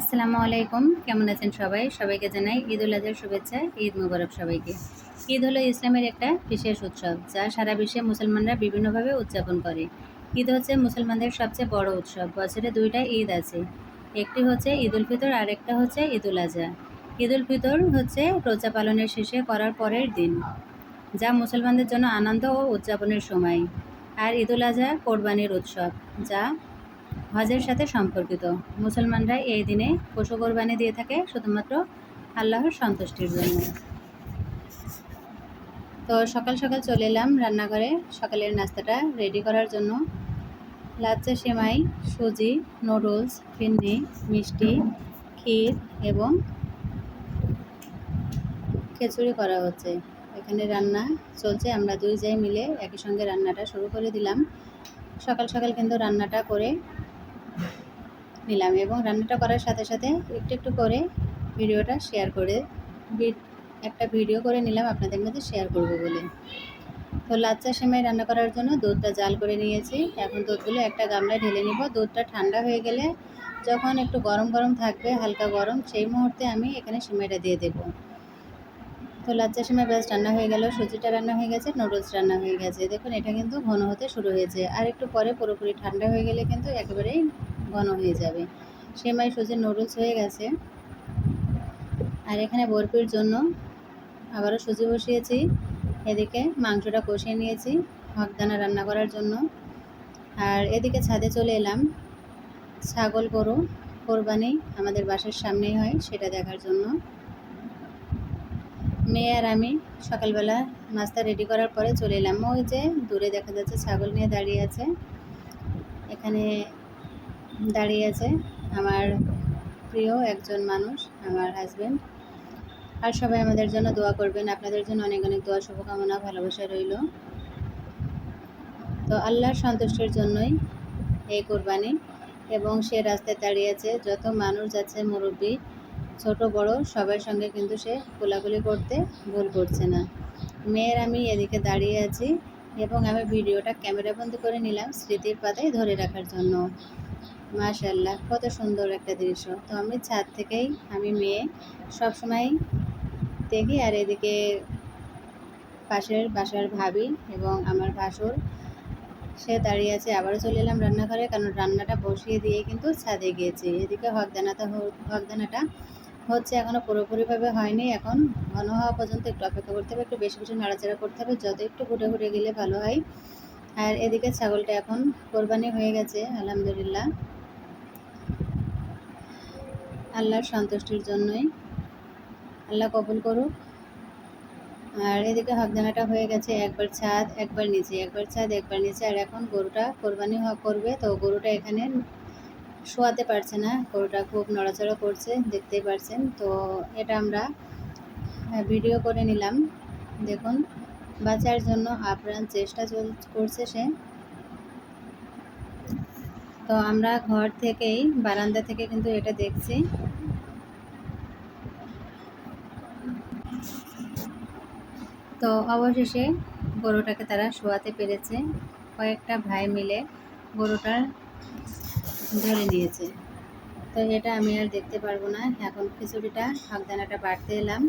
আসসালামু আলাইকুম। কেমন আছেন সবাই? সবাইকে জানাই ঈদ উল আজহার শুভেচ্ছা, ঈদ মুবারক সবাইকে। ঈদ হলো ইসলামের একটা বিশেষ উৎসব, যা সারা বিশ্বে মুসলমানরা বিভিন্নভাবে উদযাপন করে। ঈদ হচ্ছে মুসলমানদের সবচেয়ে বড় উৎসব, বছরে দুইটা ঈদ আছে। একটি হচ্ছে ঈদ উল ফিতর, আর একটা হচ্ছে ঈদ উল আজহা। ঈদ উল ফিতর হচ্ছে রোজা পালনের শেষে করার পরের দিন, যা মুসলমানদের জন্য আনন্দ ও উদযাপনের সময়। আর ঈদ উল আজহা কোরবানির উৎসব, যা হজের সাথে সম্পর্কিত। মুসলমানরা এই দিনে পশু কোরবানি দিয়ে থাকে শুধুমাত্র আল্লাহর সন্তুষ্টির জন্য। তো সকাল সকাল চলে এলাম রান্নাঘরে। সকালের নাস্তাটা রেডি করার জন্য। লাচ্চা, সেমাই, সুজি নুডলস ফিন্নি মিষ্টি, ক্ষীর এবং খিচুড়ি করা হচ্ছে। এখানে রান্না চলছে। আমরা দুই যাই মিলে একই সঙ্গে রান্নাটা শুরু করে দিলাম। সকাল সকাল কিন্তু রান্নাটা করে নিলাম এবং রান্নাটা করার সাথে সাথে একটু একটু করে ভিডিওটা শেয়ার করে একটা ভিডিও করে নিলাম আপনাদের মধ্যে শেয়ার করব বলে। তো লাচ্চা সেমাই রান্না করার জন্য দুধটা জাল করে নিয়েছি। এখন দুধগুলো একটা গামলায় ঢেলে নিব। দুধটা ঠান্ডা হয়ে গেলে যখন একটু গরম গরম থাকবে, হালকা গরম, সেই মুহূর্তে আমি এখানে সেমাইটা দিয়ে দেব। তো লাচ্চা সেমাই বেশ রান্না হয়ে গেল, সুজিটা রান্না হয়ে গেছে নুডলস রান্না হয়ে গেছে। দেখুন, এটা কিন্তু ঘন হতে শুরু হয়েছে। আর একটু পরে পুরোপুরি ঠান্ডা হয়ে গেলে কিন্তু একেবারেই ঘন হয়ে যাবে। সেমাই, সুজির নুডলস হয়ে গেছে। আর এখানে বরফির জন্য আবারও সুজি বসিয়েছি। এদিকে মাংসটা কষিয়ে নিয়েছি হকদানা রান্না করার জন্য। আর এদিকে ছাদে চলে এলাম। ছাগল গরু কোরবানি আমাদের বাসার সামনেই হয়, সেটা দেখার জন্য। মেয়ে আর আমি সকালবেলা নাস্তা রেডি করার পরে চলে এলাম। ওই যে দূরে দেখা যাচ্ছে ছাগল নিয়ে দাঁড়িয়ে আছে। এখানে দাঁড়িয়ে আছে আমার প্রিয় একজন মানুষ, আমার হাজব্যান্ড আর সবাই আমাদের জন্য দোয়া করবেন। আপনাদের জন্য অনেক অনেক দোয়া, শুভকামনা, ভালোবাসা রইল। তো আল্লাহর সন্তুষ্টের জন্যই এই কোরবানি এবং সে রাস্তায় দাঁড়িয়ে আছে। যত মানুষ যাচ্ছে, মুরব্বী ছোট, বড়, সবার সঙ্গে কিন্তু সে কোলাকুলি করতে ভুল করছে না। মেয়ের আমি এদিকে দাঁড়িয়ে আছি এবং আমি ভিডিওটা ক্যামেরা ক্যামেরাবন্দি করে নিলাম স্মৃতির পাতায় ধরে রাখার জন্য। মাশাল্লাহ কত সুন্দর একটা দৃশ্য। তো আমি ছাদ থেকেই আমি মেয়ে সবসময় দেখি আর এদিকে পাশের বাসার ভাবি এবং আমার ভাসুর, সে দাঁড়িয়ে আছে। আবারও চলে এলাম রান্নাঘরে কারণ রান্নাটা বসিয়ে দিয়ে কিন্তু ছাদে গিয়েছি। এদিকে হকদানাটা হকদানাটা হচ্ছে এখনও পুরোপুরিভাবে হয়নি। এখন ঘন হওয়া পর্যন্ত একটু অপেক্ষা করতে হবে, একটু বেশি বেশি নাড়াচাড়া করতে হবে, যত একটু ঘুটে ঘুটে গেলে ভালো হয়। আর এদিকে ছাগলটা এখন কোরবানি হয়ে গেছে, আলহামদুলিল্লাহ। আল্লাহর সন্তুষ্টির জন্যই। আল্লাহ কবুল করুক। আর এদিকে হকদানাটা হয়ে গেছে, একবার ছাদ, একবার নিচে, একবার ছাদ, একবার নিচে। আর এখন গরুটা কোরবানি করবে, তো গরুটা এখানে শোয়াতে পারছে না, গরুটা খুব নড়াচড়া করছে, দেখতেই পারছেন। তো এটা আমরা ভিডিও করে নিলাম। দেখুন, বাঁচার জন্য আপ্রাণ চেষ্টা চল, করছে সে। তো আমরা ঘর থেকেই, বারান্দা থেকে কিন্তু এটা দেখছি। তো অবশেষে গরুটাকে তারা শোয়াতে পেরেছে। কয়েকটা ভাই মিলে গরুটা ধরে নিয়েছে। তো এটা আমি আর দেখতে পারব না। এখন খিচুড়িটা ফাঁকদানাটা বাড়তে এলাম।